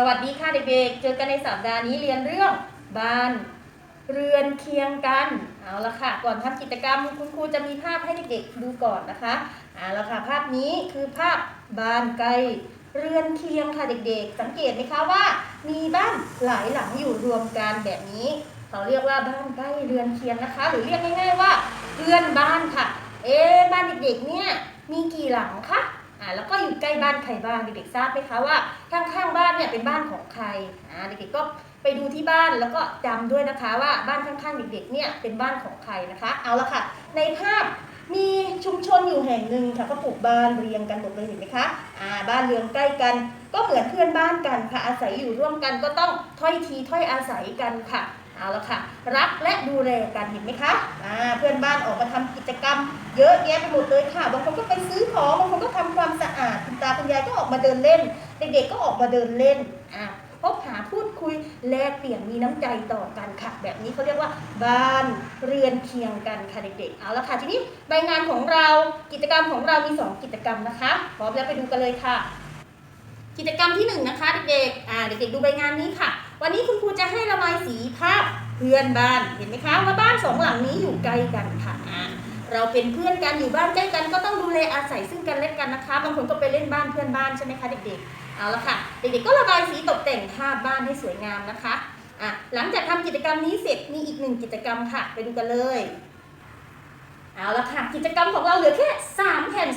สวัสดีค่ะเด็กๆ เจอกันในสัปดาห์นี้เรียนเรื่องบ้านเรือนเคียงกัน เอาละค่ะ ก่อนทำกิจกรรมคุณครูจะมีภาพให้เด็กๆดูก่อนนะคะ เอาละค่ะ ภาพนี้คือภาพบ้านไกลเรือนเคียงค่ะเด็กๆ สังเกตไหมคะว่า มีบ้านหลายหลังอยู่รวมกันแบบนี้ เขาเรียกว่าบ้านใกล้เรือนเคียงนะคะ หรือเรียกง่ายๆว่าเรือนบ้านค่ะ เอ๊บ้านเด็กๆเนี่ยมีกี่หลังคะ อ่าแล้วก็อยู่ใกล้บ้านใครบ้างเด็กๆทราบไหมคะว่าข้างๆบ้านเนี่ยเป็นบ้านของใครอ่าเด็กๆก็ไปดูที่บ้านแล้วก็จำด้วยนะคะว่าบ้านข้างๆเด็กๆเนี่ยเป็นบ้านของใครนะคะ เอาละค่ะ ในภาพมีชุมชนอยู่แห่งหนึ่งค่ะก็ปลูกบ้านเรียงกันหมดเลยเห็นไหมคะอ่าบ้านเรือนใกล้กัน ก็เหมือนเพื่อนบ้านกันค่ะอาศัยอยู่ร่วมกันก็ต้องถ้อยทีถ้อยอาศัยกันค่ะ เอาละค่ะ รักและดูแลกันเห็นไหมคะอ่าเพื่อนบ้านออกมาทำกิจกรรม เยอะแยะไปหมดเลยค่ะ บางคนก็ไปซื้อของบางคนก็ทำความสะอาดคุณตาคุณยายก็ออกมาเดินเล่น เด็กๆก็ออกมาเดินเล่นอ่าพบหาพูดคุยแลกเปลี่ยนมีน้ำใจต่อกันค่ะ แบบนี้เขาเรียกว่าบ้านเรือนเคียงกันค่ะเด็กๆเอาละค่ะทีนี้ใบงานของเรากิจกรรมของเรามีสองกิจกรรมนะคะพร้อมแล้วไปดูกันเลยค่ะ กิจกรรมที่หนึ่งนะคะเด็กๆอ่าเด็กๆดูใบงานนี้ค่ะ วันนี้คุณครูจะให้ระบายสีภาพเพื่อนบ้าน เห็นไหมคะว่าบ้านสองหลังนี้อยู่ใกล้กันค่ะ เราเป็นเพื่อนกันอยู่บ้านใกล้กันก็ต้องดูแลอาศัยซึ่งกันและกันนะคะ บางคนก็ไปเล่นบ้านเพื่อนบ้านใช่ไหมคะเด็กๆ เอาละค่ะ เด็กๆก็ระบายสีตกแต่งภาพบ้านให้สวยงามนะคะอะหลังจากทำกิจกรรมนี้เสร็จมีอีกหนึ่งกิจกรรมค่ะ ไปดูกันเลย เอาละค่ะ กิจกรรมของเราเหลือแค่3แผ่น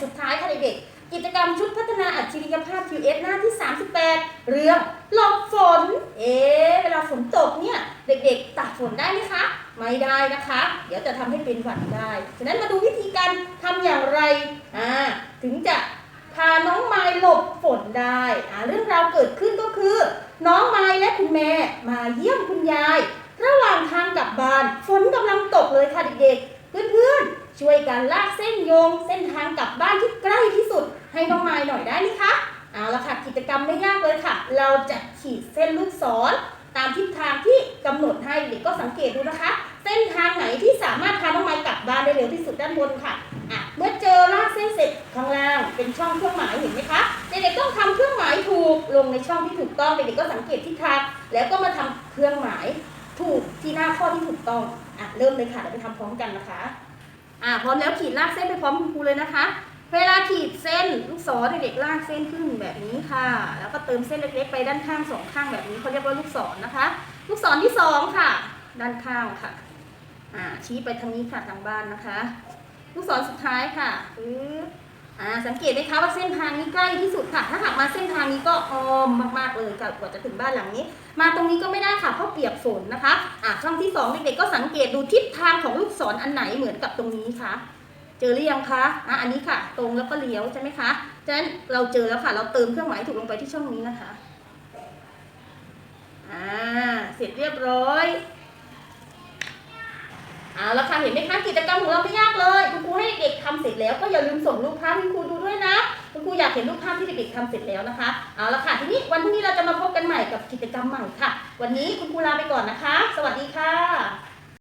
พัฒนาอัจฉริยภาพ QS หน้าที่ 38 เรื่องหลบฝน เอ๊เวลาฝนตกเนี่ย เด็กๆตากฝนได้ไหมคะ ไม่ได้นะคะ เดี๋ยวจะทำให้เป็นหวัดได้ ฉะนั้นมาดูวิธีการทำอย่างไรอ่าถึงจะพาน้องไม้หลบฝนได้อ่าเรื่องราวเกิดขึ้นก็คือ น้องไม้และคุณแม่มาเยี่ยมคุณยาย ระหว่างทางกลับบ้าน ฝนกำลังตกเลยค่ะเด็กๆ เพื่อนๆ ช่วยกันลากเส้นโยง เส้นทางกลับบ้านที่ใกล้ที่สุด ให้น้องไม้หน่อยได้ไหมคะเอาละค่ะกิจกรรมไม่ยากเลยค่ะ เราจะขีดเส้นลูกศรตามทิศทางที่กำหนดให้เด็กก็สังเกตดูนะคะ เส้นทางไหนที่สามารถพาน้องไม้กลับบ้านได้เร็วที่สุดด้านบนค่ะอะเมื่อเจอลากเส้นเสร็จข้างล่างเป็นช่องเครื่องหมายเห็นไหมคะเด็กๆต้องทำเครื่องหมายถูกลงในช่องที่ถูกต้องเด็กๆก็สังเกตทิศทางแล้วก็มาทำเครื่องหมายถูกที่หน้าข้อที่ถูกต้องอะเริ่มเลยค่ะเดี๋ยวไปทำพร้อมกันนะคะอะพร้อมแล้วขีดลากเส้นไปพร้อมคุณครูเลยนะคะ เวลาขีดเส้นลูกศรเด็กๆลากเส้นขึ้นแบบนี้ค่ะ แล้วก็เติมเส้นเล็กๆ ไปด้านข้างสองข้างแบบนี้เขาเรียกว่าลูกศรนะคะ ลูกศรที่สองค่ะ ด้านข้างค่ะอ่าชี้ไปทางนี้ค่ะทางบ้านนะคะ ลูกศรสุดท้ายค่ะปึ๊บอ่าสังเกตไหมคะว่าเส้นทางนี้ใกล้ที่สุดค่ะ ถ้าหากมาเส้นทางนี้ก็ออมมากๆเลยกว่าจะถึงบ้านหลังนี้ มาตรงนี้ก็ไม่ได้ค่ะเพราะเปียกฝนนะคะอ่าช่องที่สองเด็กๆก็สังเกตดูทิศทางของลูกศรอันไหนเหมือนกับตรงนี้คะ เจอหรือยังคะอะอันนี้ค่ะ ตรงแล้วก็เลี้ยวใช่ไหมคะฉะนั้นเราเจอแล้วค่ะ เราเติมเครื่องหมายถูกลงไปที่ช่องนี้นะคะอ่าเสร็จเรียบร้อยเอาละค่ะเห็นไหมคะกิจกรรมของเราไม่ยากเลยคุณครูให้เด็กๆทำเสร็จแล้วก็อย่าลืมส่งรูปภาพให้คุณครูดูด้วยนะคุณครูอยากเห็นรูปภาพที่เด็กๆทำเสร็จแล้วนะคะเอาละค่ะทีนี้วันพรุ่งนี้เราจะมาพบกันใหม่กับกิจกรรมใหม่ค่ะ วันนี้คุณครูลาไปก่อนนะคะ สวัสดีค่ะ